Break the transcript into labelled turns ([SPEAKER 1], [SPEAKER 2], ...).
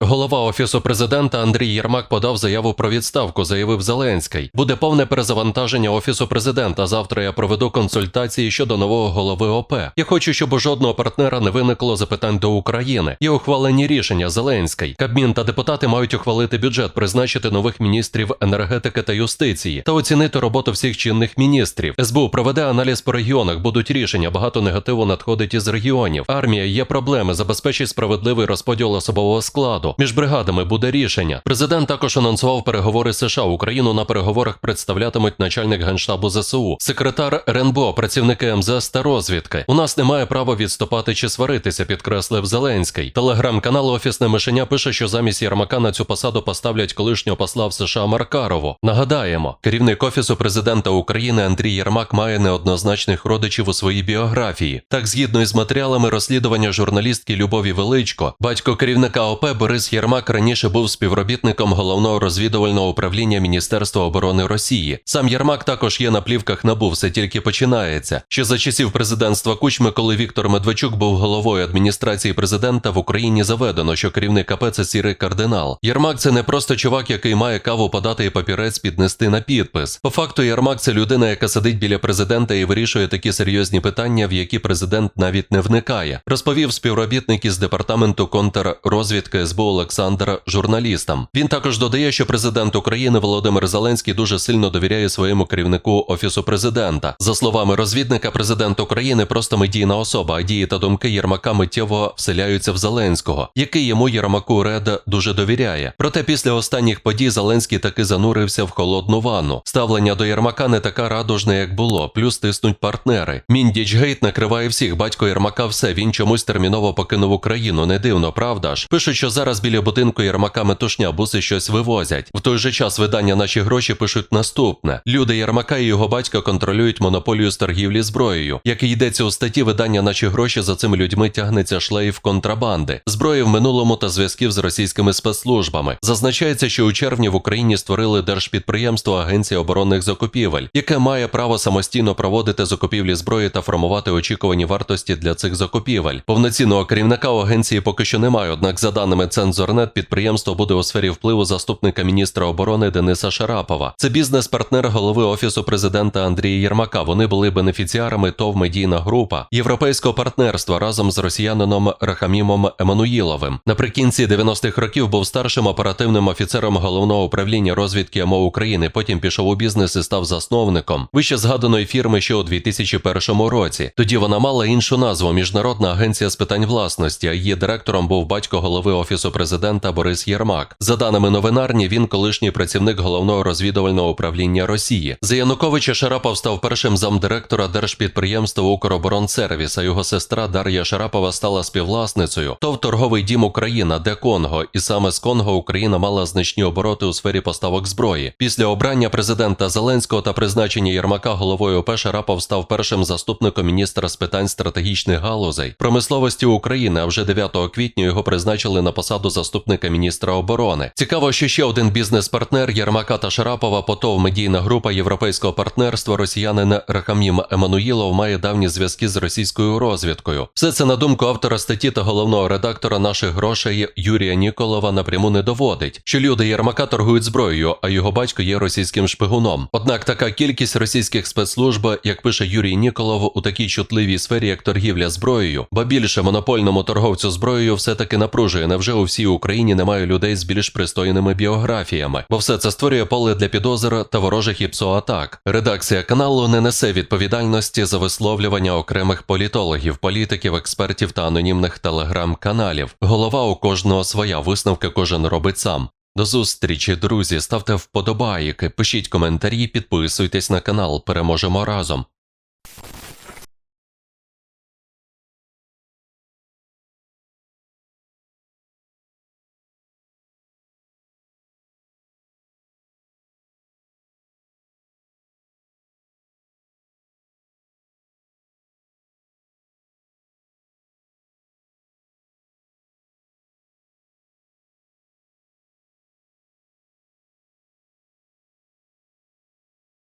[SPEAKER 1] Голова офісу президента Андрій Єрмак подав заяву про відставку, заявив Зеленський. Буде повне перезавантаження офісу президента. Завтра я проведу консультації щодо нового голови ОП. Я хочу, щоб у жодного партнера не виникло запитань до України. Є ухвалені рішення Зеленський. Кабмін та депутати мають ухвалити бюджет, призначити нових міністрів енергетики та юстиції та оцінити роботу всіх чинних міністрів. СБУ проведе аналіз по регіонах. Будуть рішення. Багато негативу надходить із регіонів. Армія є проблеми. Забезпечить справедливий розподіл особового складу. Між бригадами буде рішення. Президент також анонсував переговори США. Україну на переговорах представлятимуть начальник генштабу ЗСУ, секретар РНБО, працівники МЗС та розвідки. У нас немає права відступати чи сваритися, підкреслив Зеленський. Телеграм-канал Офісне мишеня пише, що замість Єрмака на цю посаду поставлять колишнього посла в США Маркарову. Нагадаємо, керівник офісу президента України Андрій Єрмак має неоднозначних родичів у своїй біографії. Так, згідно із матеріалами розслідування журналістки Любові Величко, батько керівника ОП Борис Єрмак раніше був співробітником головного розвідувального управління Міністерства оборони Росії. Сам Єрмак також є на плівках НАБУ, все тільки починається. Ще за часів президентства Кучми, коли Віктор Медведчук був головою адміністрації президента в Україні, заведено, що керівник АП – це сірий кардинал. Єрмак це не просто чувак, який має каву подати і папірець піднести на підпис. По факту, Єрмак це людина, яка сидить біля президента і вирішує такі серйозні питання, в які президент навіть не вникає. Розповів співробітник із департаменту контррозвідки СБУ Олександр журналістам. Він також додає, що президент України Володимир Зеленський дуже сильно довіряє своєму керівнику офісу президента. За словами розвідника, президент України просто медійна особа, а дії та думки Єрмака миттєво вселяються в Зеленського, який йому Єрмаку Ред дуже довіряє. Проте після останніх подій Зеленський таки занурився в холодну ванну. Ставлення до Єрмака не така радужне, як було. Плюс тиснуть партнери. Міндічгейт накриває всіх. Батько Єрмака все. Він чомусь терміново покинув Україну. Не дивно, правда ж? Пишуть, що зараз біля будинку Єрмака метушня буси щось вивозять. В той же час видання наші гроші пишуть наступне: люди Єрмака і його батька контролюють монополію з торгівлі зброєю. Як і йдеться у статті, видання наші гроші за цими людьми тягнеться шлейф контрабанди, зброї в минулому та зв'язків з російськими спецслужбами. Зазначається, що у червні в Україні створили держпідприємство Агенція оборонних закупівель, яке має право самостійно проводити закупівлі зброї та формувати очікувані вартості для цих закупівель. Повноцінного керівника у агенції поки що немає. Однак, за даними Цензорнет, підприємство буде у сфері впливу заступника міністра оборони Дениса Шарапова. Це бізнес-партнер голови офісу президента Андрія Єрмака. Вони були бенефіціарами ТОВ медійна група європейського партнерства разом з росіянином Рахамімом Еммануїловим. Наприкінці 90-х років був старшим оперативним офіцером головного управління розвідки МО України. Потім пішов у бізнес і став засновником вище згаданої фірми ще у 2001 році. Тоді вона мала іншу назву Міжнародна агенція з питань власності. А її директором був батько голови офісу президента Борис Єрмак. За даними новинарні, він колишній працівник головного розвідувального управління Росії. За Януковича Шарапов став першим замдиректора держпідприємства Укроборонсервіс, а його сестра Дар'я Шарапова стала співвласницею. ТОВ торговий дім Україна, де Конго, і саме з Конго Україна мала значні обороти у сфері поставок зброї. Після обрання президента Зеленського та призначення Єрмака головою ОП Шарапов став першим заступником міністра з питань стратегічних галузей промисловості України. А вже 9 квітня його призначили на посаду заступника міністра оборони. Цікаво, що ще один бізнес-партнер Єрмака та Шарапова, ПОТОВ медійна група європейського партнерства росіянин Рахамім Еммануїлов має давні зв'язки з російською розвідкою. Все це на думку автора статті та головного редактора наших грошей Юрія Ніколова напряму не доводить, що люди Єрмака торгують зброєю, а його батько є російським шпигуном. Однак така кількість російських спецслужб, як пише Юрій Ніколов, у такій чутливій сфері, як торгівля зброєю, ба більше монопольному торговцю зброєю все таки напружує. Невже у всій Україні немає людей з більш пристойними біографіями? Бо все це створює поле для підозр та ворожих і псоатак. Редакція каналу не несе відповідальності за висловлювання окремих політологів, політиків, експертів та анонімних телеграм-каналів. Голова у кожного своя висновки кожен робить сам. До зустрічі, друзі. Ставте вподобайки, пишіть коментарі, підписуйтесь на канал. Переможемо разом.